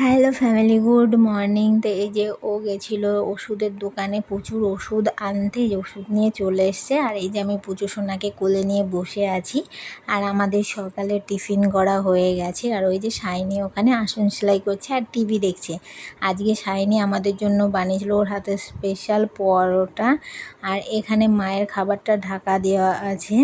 Hello family good morning তো এই যে ও গেছিল ওষুধের দোকানে, প্রচুর ওষুধ আনতে ওষুধ নিয়ে চলে এসছে। আর এই যে আমি পুজো সোনাকে কোলে নিয়ে বসে আছি। আর আমাদের সকালে টিফিন করা হয়ে গেছে। আর ওই যে সাইনি ওখানে আসন সেলাই করছে আর টিভি দেখছে। আজকে সাইনি আমাদের জন্য বানিয়েছিল ওর হাতে স্পেশাল পরোটা। আর এখানে মায়ের খাবারটা ঢাকা দেওয়া আছে।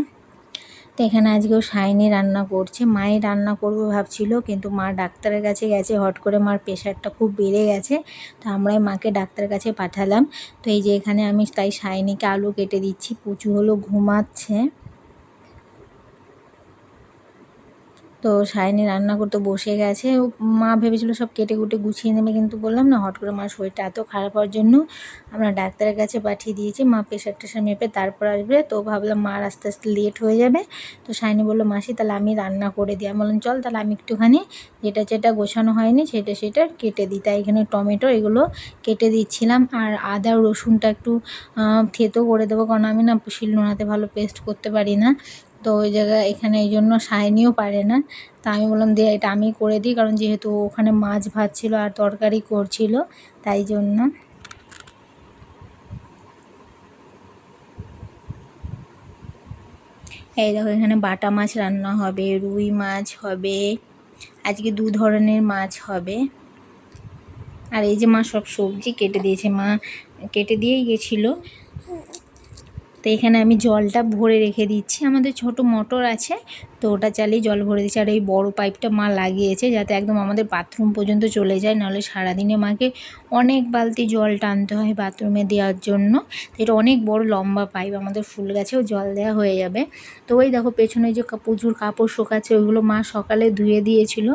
তো এখানে আজকেও সাইনি রান্না করছে। মাই রান্না করবে ভাবছিল, কিন্তু মা ডাক্তারের কাছে গেছে। হট করে মার প্রেশারটা খুব বেড়ে গেছে, তো আমরাই মাকে ডাক্তারের কাছে পাঠালাম। তো এই যে এখানে আমি তাই সাইনিকে আলু কেটে দিচ্ছি পুচু হলো ঘুমাচ্ছে। তো সায়নি রান্না করতে বসে গেছে। মা ভেবেছিল সব কেটে কুটে গুছিয়ে নেবে, কিন্তু বললাম, না, হট করে মার শরীরটা এত খারাপ হওয়ার জন্য আমরা ডাক্তারের কাছে পাঠিয়ে দিয়েছি, মা প্রেশার টেশার মেপে তারপর আসবে। তো ভাবলাম মার আস্তে আস্তে লেট হয়ে যাবে। তো সায়নি বলল, মাসি, তাহলে আমি রান্না করে দিই। আমি বললাম, চল, তাহলে আমি একটুখানি যেটা যেটা গোছানো হয়নি, সেটা সেটা কেটে দিই। তাই এখানে টমেটো এগুলো কেটে দিচ্ছিলাম। আর আদা, রসুনটা একটু থেতো করে দেবো, কারণ আমি না শিলনোড়াতে ভালো পেস্ট করতে পারি না। তো ওই জায়গায় এখানে এই জন্য সায়নিও পারে না। তা আমি বললাম দিয়ে এটা আমি করে দিই, কারণ যেহেতু ওখানে মাছ ভাত ছিল আর তরকারি করছিল, তাই জন্য। এই দেখো, এখানে বাটা মাছ রান্না হবে, রুই মাছ হবে, আজকে দু ধরনের মাছ হবে। আর এই যে মা সব সবজি কেটে দিয়েছে, মা কেটে দিয়েই গেছিল। তো এখানে আমি জলটা ভরে রেখে দিচ্ছি। আমাদের ছোট মোটর আছে, তো ওটা চালিয়ে জল ভরে দিচ্ছি। আর এই বড় পাইপটা মা লাগিয়েছে যাতে একদম আমাদের বাথরুম পর্যন্ত চলে যায়, নাহলে সারাদিনে মাকে অনেক বালতি জল টানতে হয় বাথরুমে দেওয়ার জন্য। তো এটা অনেক বড় লম্বা পাইপ, আমাদের ফুল গাছেও জল দেওয়া হয়ে যাবে। তো ওই দেখো পেছনে যে প্রচুর কাপড় শোকাচ্ছে, ওইগুলো মা সকালে ধুয়ে দিয়েছিল।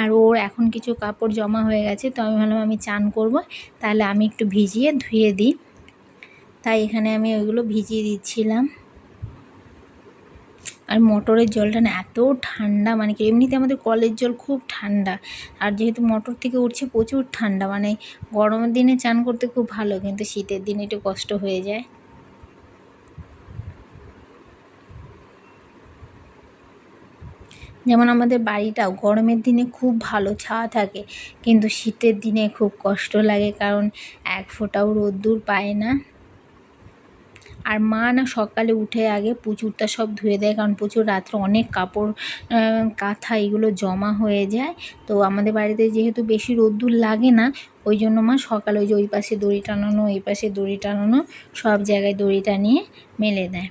আর ওর এখন কিছু কাপড় জমা হয়ে গেছে, তো আমি ভাবলাম আমি চান করব, তাহলে আমি একটু ভিজিয়ে ধুয়ে দিই। তাই এখানে আমি ওইগুলো ভিজিয়ে দিচ্ছিলাম। আর মোটরের জলটা না এত ঠান্ডা মানে কি এমনিতে আমাদের কলের জল খুব ঠান্ডা। আর যেহেতু মোটর থেকে উঠছে প্রচুর ঠান্ডা মানে গরমের দিনে চান করতে খুব ভালো, কিন্তু শীতের দিনে একটু কষ্ট হয়ে যায়। যেমন আমাদের বাড়িটাও গরমের দিনে খুব ভালো ছাওয়া থাকে, কিন্তু শীতের দিনে খুব কষ্ট লাগে, কারণ এক ফোঁটাও রোদ্দুর পায় না। আর মা না সকালে উঠে আগে প্রচুরটা সব ধুয়ে দেয়, কারণ প্রচুর রাত্রে অনেক কাপড় কাঁথা এগুলো জমা হয়ে যায়। তো আমাদের বাড়িতে যেহেতু বেশি রোদ্দুর লাগে না, ওই জন্য মা সকালে ওই যে ওই পাশে দড়ি টানানো, ওই পাশে দড়ি টানানো, সব জায়গায় দড়ি টানিয়ে মেলে দেয়।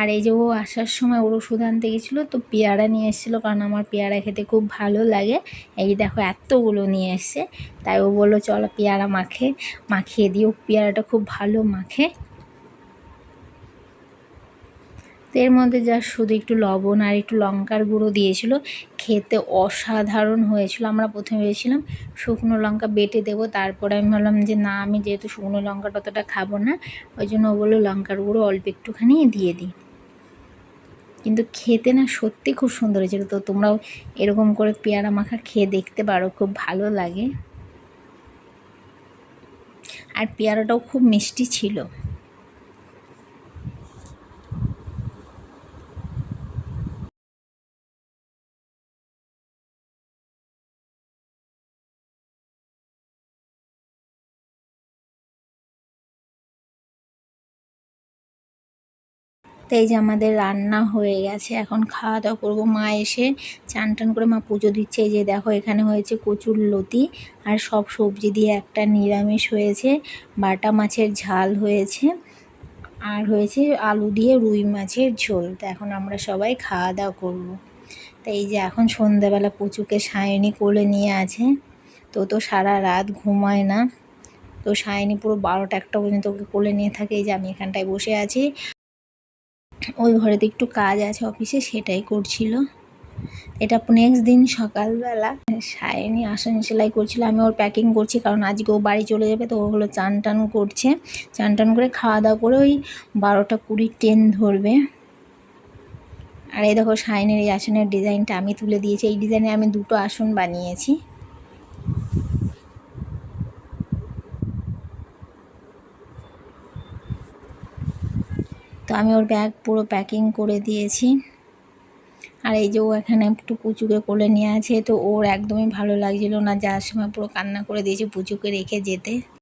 আর এই যে ও আসার সময় ওর ওষুধ আনতে গেছিল, তো পেয়ারা নিয়ে এসেছিল, কারণ আমার পেয়ারা খেতে খুব ভালো লাগে। এই দেখো এতগুলো নিয়ে এসছে। তাই ও বলল, চলো পেয়ারা মাখে, মাখিয়ে দিও পেয়ারাটা খুব ভালো মাখে। এর মধ্যে যা শুধু একটু লবণ আর একটু লঙ্কার গুঁড়ো দিয়েছিল, খেতে অসাধারণ হয়েছিল। আমরা প্রথমে ভেবেছিলাম শুকনো লঙ্কা বেটে দেবো, তারপরে আমি ভাবলাম যে না, আমি যেহেতু শুকনো লঙ্কা ততটা খাব না, ওই জন্য ও বলল লঙ্কার গুঁড়ো অল্প একটুখানি দিয়ে দিই। কিন্তু খেতে না সত্যি খুব সুন্দর হয়েছিল। তো তোমরাও এরকম করে পেয়ারা মাখা খেয়ে দেখতে পারো, খুব ভালো লাগে। আর পেয়ারাটাও খুব মিষ্টি ছিল। তো এই যে আমাদের রান্না হয়ে গেছে, এখন খাওয়া দাওয়া করব। মা এসে চান টান করে মা পুজো দিচ্ছে। এই যে দেখো, এখানে হয়েছে কচুর লতি আর সব সবজি দিয়ে একটা নিরামিষ হয়েছে, বাটা মাছের ঝাল হয়েছে আর হয়েছে আলু দিয়ে রুই মাছের ঝোল। তো এখন আমরা সবাই খাওয়া দাওয়া করব। তো এই যে এখন সন্ধ্যাবেলা পুচুকে সায়নি কোলে নিয়ে আছে। তো তো সারা রাত ঘুমায় না। তো সায়নি পুরো বারোটা একটা পর্যন্ত ওকে কোলে নিয়ে থাকে। এই যে আমি এখানটায় বসে আছি। ওই ঘরেতে একটু কাজ আছে অফিসে, সেটাই করছিল। এটা নেক্সট দিন সকালবেলা। সায়নি আসন সেলাই করছিল, আমি ওর প্যাকিং করছি, কারণ আজকে ও বাড়ি চলে যাবে, তো ও হলো চান টান করছে। চান টান করে খাওয়া দাওয়া করে ওই বারোটা কুড়ি ট্রেন ধরবে। আর এই দেখো সায়নের এই আসনের ডিজাইনটা আমি তুলে দিয়েছি। এই ডিজাইনে আমি দুটো আসন বানিয়েছি। আমি ওর ব্যাগ পুরো প্যাকিং করে দিয়েছি। আর এই যে ও এখানে একটু পুচুকে কোলে নিয়ে আছে, তো ওর একদমই ভালো লাগছিল না। যাওয়ার সময় পুরো কান্না করে দিয়েছি পুচুকে রেখে যেতে।